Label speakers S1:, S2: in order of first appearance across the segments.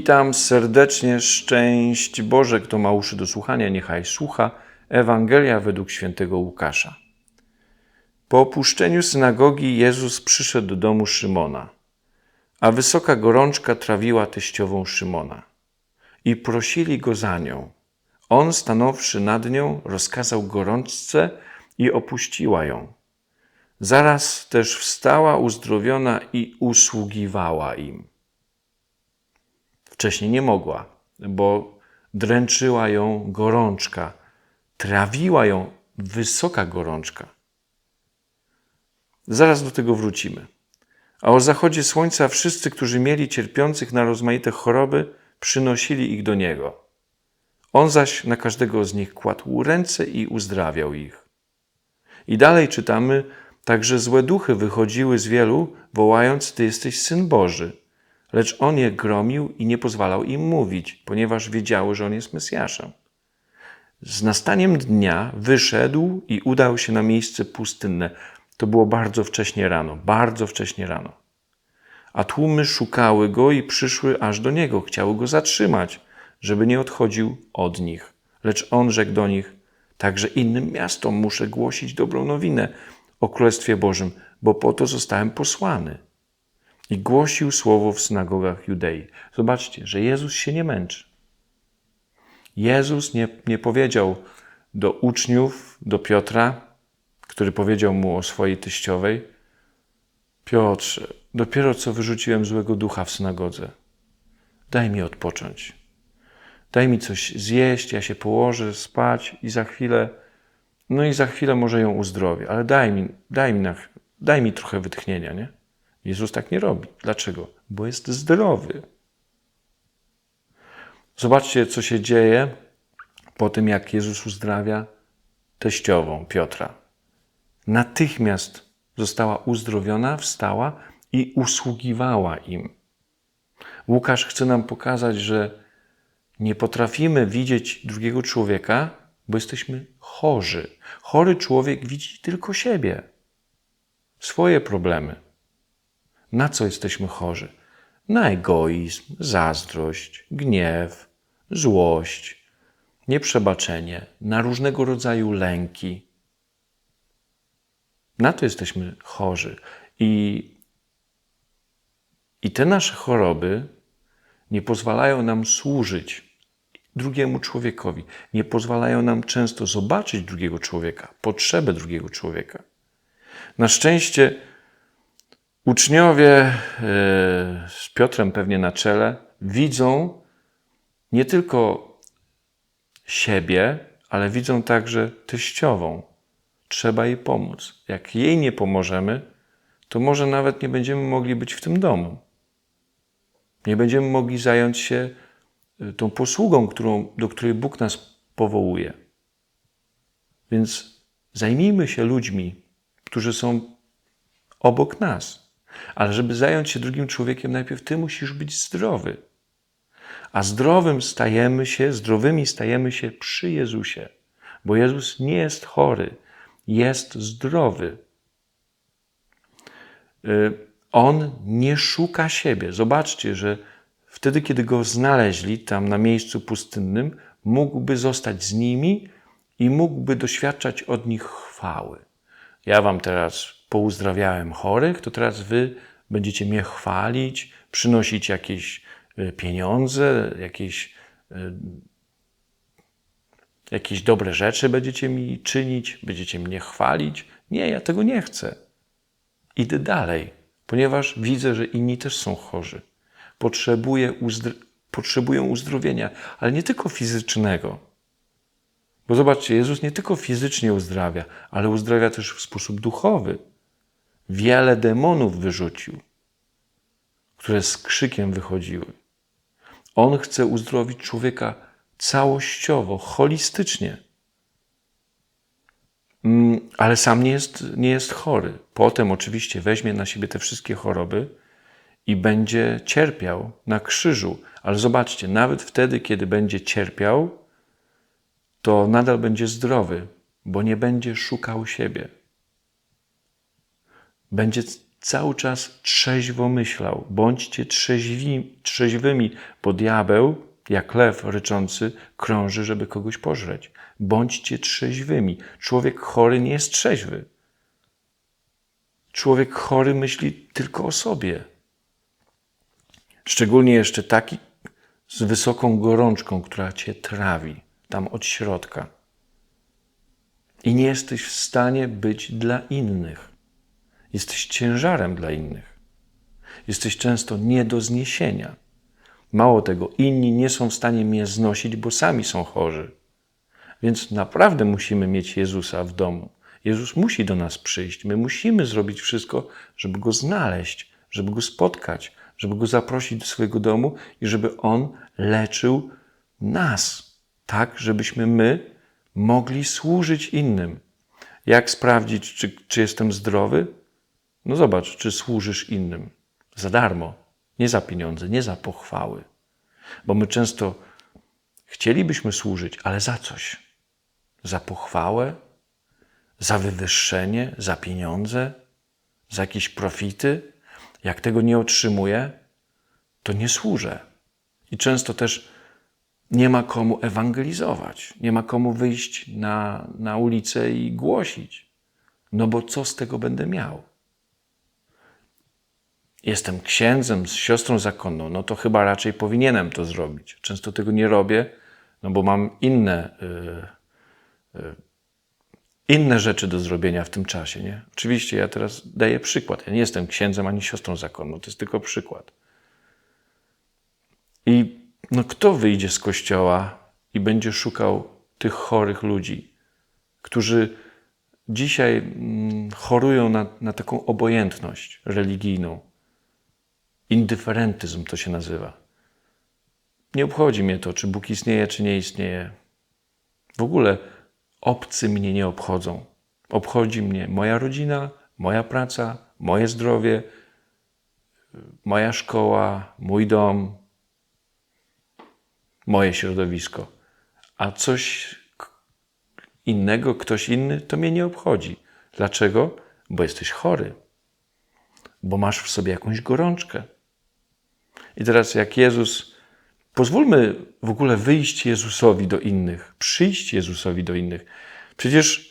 S1: Witam serdecznie, szczęść Boże, kto ma uszy do słuchania, niechaj słucha. Ewangelia według świętego Łukasza. Po opuszczeniu synagogi Jezus przyszedł do domu Szymona, a wysoka gorączka trawiła teściową Szymona. I prosili go za nią. On, stanąwszy nad nią, rozkazał gorączce i opuściła ją. Zaraz też wstała uzdrowiona i usługiwała im. Wcześniej nie mogła, bo dręczyła ją gorączka, trawiła ją wysoka gorączka. Zaraz do tego wrócimy. A o zachodzie słońca wszyscy, którzy mieli cierpiących na rozmaite choroby, przynosili ich do niego. On zaś na każdego z nich kładł ręce i uzdrawiał ich. I dalej czytamy, także złe duchy wychodziły z wielu, wołając: Ty jesteś syn Boży. Lecz on je gromił i nie pozwalał im mówić, ponieważ wiedziały, że on jest Mesjaszem. Z nastaniem dnia wyszedł i udał się na miejsce pustynne. To było bardzo wcześnie rano, bardzo wcześnie rano. A tłumy szukały go i przyszły aż do niego, chciały go zatrzymać, żeby nie odchodził od nich. Lecz on rzekł do nich: Także innym miastom muszę głosić dobrą nowinę o Królestwie Bożym, bo po to zostałem posłany. I głosił słowo w synagogach Judei. Zobaczcie, że Jezus się nie męczy. Jezus nie, nie powiedział do uczniów, do Piotra, który powiedział mu o swojej teściowej: Piotrze, dopiero co wyrzuciłem złego ducha w synagodze. Daj mi odpocząć. Daj mi coś zjeść, ja się położę, spać i za chwilę, no i za chwilę może ją uzdrowię, ale daj mi, daj mi, na, daj mi trochę wytchnienia, nie? Jezus tak nie robi. Dlaczego? Bo jest zdrowy. Zobaczcie, co się dzieje po tym, jak Jezus uzdrawia teściową Piotra. Natychmiast została uzdrowiona, wstała i usługiwała im. Łukasz chce nam pokazać, że nie potrafimy widzieć drugiego człowieka, bo jesteśmy chorzy. Chory człowiek widzi tylko siebie, swoje problemy. Na co jesteśmy chorzy? Na egoizm, zazdrość, gniew, złość, nieprzebaczenie, na różnego rodzaju lęki. Na to jesteśmy chorzy. I, i te nasze choroby nie pozwalają nam służyć drugiemu człowiekowi, nie pozwalają nam często zobaczyć drugiego człowieka, potrzebę drugiego człowieka. Na szczęście uczniowie e, z Piotrem pewnie na czele widzą nie tylko siebie, ale widzą także teściową. Trzeba jej pomóc. Jak jej nie pomożemy, to może nawet nie będziemy mogli być w tym domu. Nie będziemy mogli zająć się y, tą posługą, którą, do której Bóg nas powołuje. Więc zajmijmy się ludźmi, którzy są obok nas. Ale żeby zająć się drugim człowiekiem, najpierw ty musisz być zdrowy. A zdrowym stajemy się, zdrowymi stajemy się przy Jezusie, bo Jezus nie jest chory, jest zdrowy. Y, on nie szuka siebie. Zobaczcie, że wtedy, kiedy go znaleźli tam na miejscu pustynnym, mógłby zostać z nimi i mógłby doświadczać od nich chwały. Ja wam teraz pouzdrawiałem chorych, to teraz wy będziecie mnie chwalić, przynosić jakieś e, pieniądze, jakieś, e, jakieś dobre rzeczy będziecie mi czynić, będziecie mnie chwalić. Nie, ja tego nie chcę. Idę dalej ponieważ widzę, że inni też są chorzy. Potrzebuję uzdr potrzebują uzdrowienia, ale nie tylko fizycznego. Bo zobaczcie, Jezus nie tylko fizycznie uzdrawia, ale uzdrawia też w sposób duchowy. Wiele demonów wyrzucił, które z krzykiem wychodziły. On chce uzdrowić człowieka całościowo, holistycznie. Mm, ale sam nie jest, nie jest chory. Potem oczywiście weźmie na siebie te wszystkie choroby i będzie cierpiał na krzyżu. Ale zobaczcie, nawet wtedy, kiedy będzie cierpiał, to nadal będzie zdrowy, bo nie będzie szukał siebie. Będzie cały czas trzeźwo myślał. Bądźcie trzeźwi, trzeźwymi, bo diabeł, jak lew ryczący, krąży, żeby kogoś pożreć. Bądźcie trzeźwymi. Człowiek chory nie jest trzeźwy. Człowiek chory myśli tylko o sobie. Szczególnie jeszcze taki z wysoką gorączką, która cię trawi tam od środka. I nie jesteś w stanie być dla innych. Jesteś ciężarem dla innych. Jesteś często nie do zniesienia. Mało tego, inni nie są w stanie mnie znosić, bo sami są chorzy. Więc naprawdę musimy mieć Jezusa w domu. Jezus musi do nas przyjść. My musimy zrobić wszystko, żeby go znaleźć, żeby go spotkać, żeby go zaprosić do swojego domu i żeby on leczył nas, tak, żebyśmy my mogli służyć innym. Jak sprawdzić, czy, czy jestem zdrowy? No zobacz, czy służysz innym za darmo, nie za pieniądze, nie za pochwały. Bo my często chcielibyśmy służyć, ale za coś. Za pochwałę, za wywyższenie, za pieniądze, za jakieś profity. Jak tego nie otrzymuję, to nie służę. I często też nie ma komu ewangelizować, nie ma komu wyjść na, na ulicę i głosić. No bo co z tego będę miał? Jestem księdzem z siostrą zakonną, no to chyba raczej powinienem to zrobić. Często tego nie robię, no bo mam inne, yy, yy, inne rzeczy do zrobienia w tym czasie. Nie? Oczywiście ja teraz daję przykład. Ja nie jestem księdzem ani siostrą zakonną, to jest tylko przykład. I no, kto wyjdzie z kościoła i będzie szukał tych chorych ludzi, którzy dzisiaj mm, chorują na, na taką obojętność religijną? Indyferentyzm to się nazywa. Nie obchodzi mnie to, czy Bóg istnieje, czy nie istnieje. W ogóle obcy mnie nie obchodzą. Obchodzi mnie moja rodzina, moja praca, moje zdrowie, moja szkoła, mój dom, moje środowisko. A coś innego, ktoś inny, to mnie nie obchodzi. Dlaczego? Bo jesteś chory, bo masz w sobie jakąś gorączkę. I teraz, jak Jezus, pozwólmy w ogóle wyjść Jezusowi do innych, przyjść Jezusowi do innych. Przecież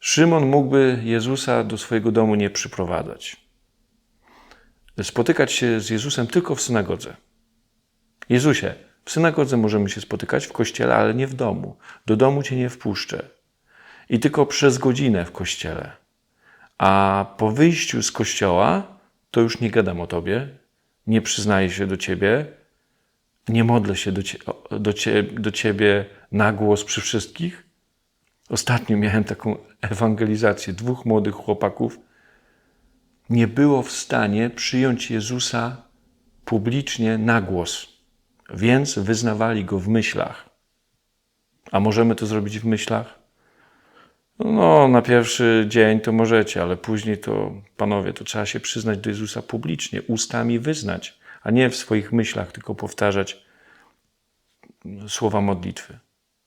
S1: Szymon mógłby Jezusa do swojego domu nie przyprowadzać. Spotykać się z Jezusem tylko w synagodze. Jezusie, w synagodze możemy się spotykać, w kościele, ale nie w domu. Do domu cię nie wpuszczę. I tylko przez godzinę w kościele. A po wyjściu z kościoła, to już nie gadam o tobie, nie przyznaję się do ciebie, nie modlę się do, cie, do, cie, do ciebie na głos przy wszystkich. Ostatnio miałem taką ewangelizację. Dwóch młodych chłopaków nie było w stanie przyjąć Jezusa publicznie na głos, więc wyznawali go w myślach. A możemy to zrobić w myślach? No, na pierwszy dzień to możecie, ale później to, panowie, to trzeba się przyznać do Jezusa publicznie, ustami wyznać, a nie w swoich myślach tylko powtarzać słowa modlitwy.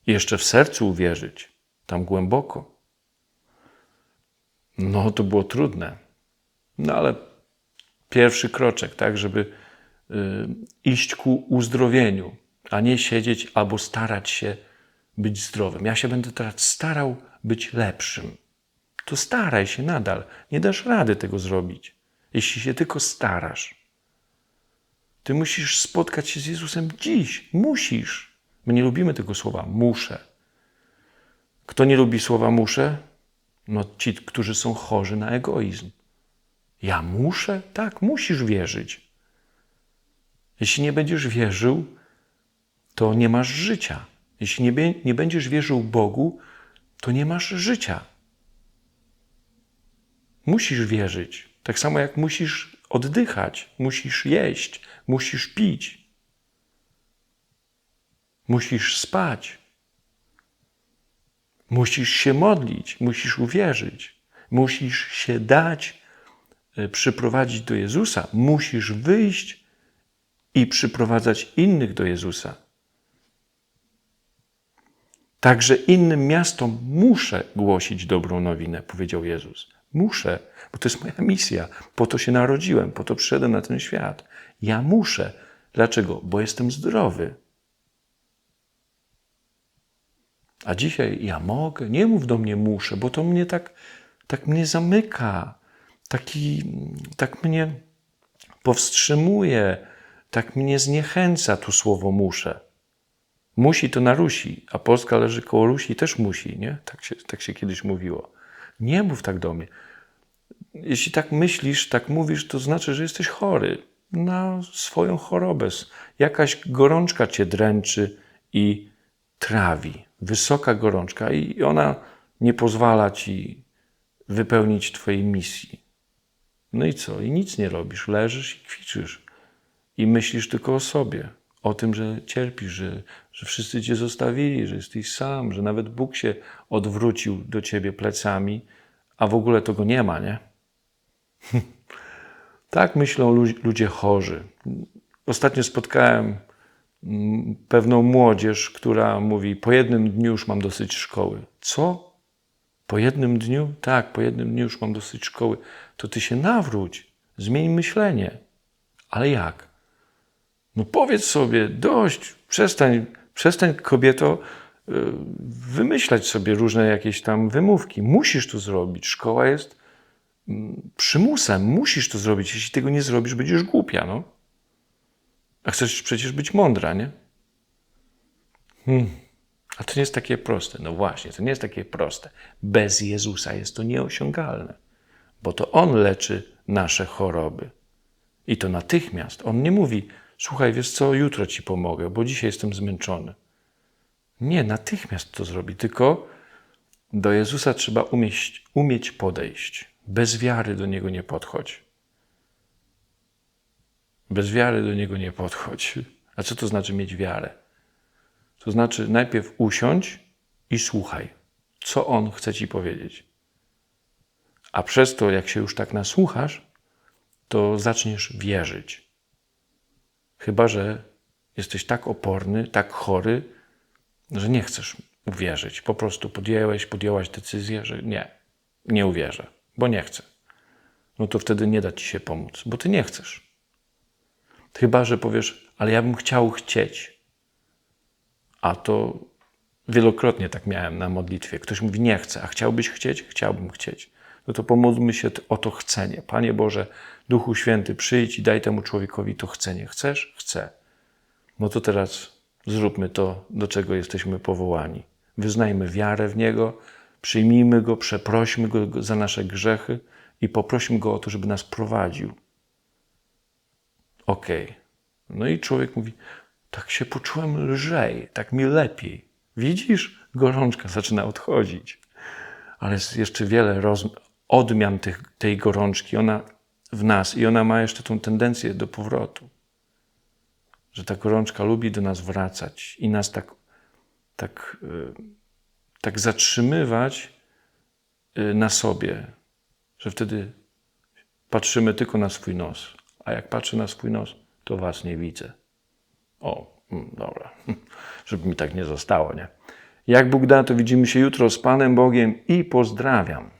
S1: I jeszcze w sercu uwierzyć, tam głęboko. No, to było trudne. No, ale pierwszy kroczek, tak, żeby y, iść ku uzdrowieniu, a nie siedzieć albo starać się być zdrowym. Ja się będę teraz starał być lepszym. To staraj się nadal. Nie dasz rady tego zrobić, jeśli się tylko starasz. Ty musisz spotkać się z Jezusem dziś. Musisz. My nie lubimy tego słowa muszę. Kto nie lubi słowa muszę? No ci, którzy są chorzy na egoizm. Ja muszę? Tak, musisz wierzyć. Jeśli nie będziesz wierzył, to nie masz życia. Jeśli nie, nie będziesz wierzył Bogu, to nie masz życia. Musisz wierzyć. Tak samo jak musisz oddychać, musisz jeść, musisz pić, musisz spać, musisz się modlić, musisz uwierzyć, musisz się dać e, przyprowadzić do Jezusa, musisz wyjść i przyprowadzać innych do Jezusa. Także innym miastom muszę głosić dobrą nowinę, powiedział Jezus. Muszę, bo to jest moja misja. Po to się narodziłem, po to przyszedłem na ten świat. Ja muszę. Dlaczego? Bo jestem zdrowy. A dzisiaj ja mogę, nie mów do mnie muszę, bo to mnie tak, tak mnie zamyka, taki, tak mnie powstrzymuje, tak mnie zniechęca tu słowo muszę. Musi to na Rusi, a Polska leży koło Rusi, też musi, nie? Tak się, tak się kiedyś mówiło. Nie mów tak do mnie. Jeśli tak myślisz, tak mówisz, to znaczy, że jesteś chory na swoją chorobę. Jakaś gorączka cię dręczy i trawi. Wysoka gorączka i ona nie pozwala ci wypełnić twojej misji. No i co? I nic nie robisz. Leżysz i kwiczysz. I myślisz tylko o sobie. O tym, że cierpisz, że, że wszyscy cię zostawili, że jesteś sam, że nawet Bóg się odwrócił do ciebie plecami, a w ogóle tego nie ma, nie? tak myślą lu- ludzie chorzy. Ostatnio spotkałem mm, pewną młodzież, która mówi: Po jednym dniu już mam dosyć szkoły. Co? Po jednym dniu? Tak, po jednym dniu już mam dosyć szkoły. To ty się nawróć, zmień myślenie. Ale jak? No powiedz sobie, dość, przestań, przestań kobieto y, wymyślać sobie różne jakieś tam wymówki. Musisz to zrobić. Szkoła jest mm, przymusem. Musisz to zrobić. Jeśli tego nie zrobisz, będziesz głupia, no. A chcesz przecież być mądra, nie? Hmm. A to nie jest takie proste. No właśnie, to nie jest takie proste. Bez Jezusa jest to nieosiągalne, bo to On leczy nasze choroby. I to natychmiast. On nie mówi, słuchaj, wiesz co, jutro ci pomogę, bo dzisiaj jestem zmęczony. Nie, natychmiast to zrobi, tylko do Jezusa trzeba umieć, umieć podejść. Bez wiary do Niego nie podchodź. Bez wiary do Niego nie podchodź. A co to znaczy mieć wiarę? To znaczy najpierw usiądź i słuchaj, co On chce ci powiedzieć. A przez to, jak się już tak nasłuchasz, to zaczniesz wierzyć. Chyba, że jesteś tak oporny, tak chory, że nie chcesz uwierzyć. Po prostu podjęłeś, podjęłaś decyzję, że nie, nie uwierzę, bo nie chcę. No to wtedy nie da ci się pomóc, bo ty nie chcesz. Chyba, że powiesz, ale ja bym chciał chcieć. A to wielokrotnie tak miałem na modlitwie. Ktoś mówi, nie chcę, a chciałbyś chcieć? Chciałbym chcieć. No to pomódlmy się o to chcenie. Panie Boże, Duchu Święty, przyjdź i daj temu człowiekowi to chcenie. Chcesz? Chcę. No to teraz zróbmy to, do czego jesteśmy powołani. Wyznajmy wiarę w Niego, przyjmijmy Go, przeprośmy Go za nasze grzechy i poprośmy Go o to, żeby nas prowadził. Okej. Okay. No i człowiek mówi, tak się poczułem lżej, tak mi lepiej. Widzisz? Gorączka zaczyna odchodzić. Ale jest jeszcze wiele odmian tych, tej gorączki ona w nas i ona ma jeszcze tą tendencję do powrotu. Że ta gorączka lubi do nas wracać i nas tak, tak, tak zatrzymywać na sobie, że wtedy patrzymy tylko na swój nos. A jak patrzę na swój nos, to was nie widzę. O, dobra, żeby mi tak nie zostało, nie? Jak Bóg da, to widzimy się jutro z Panem Bogiem i pozdrawiam.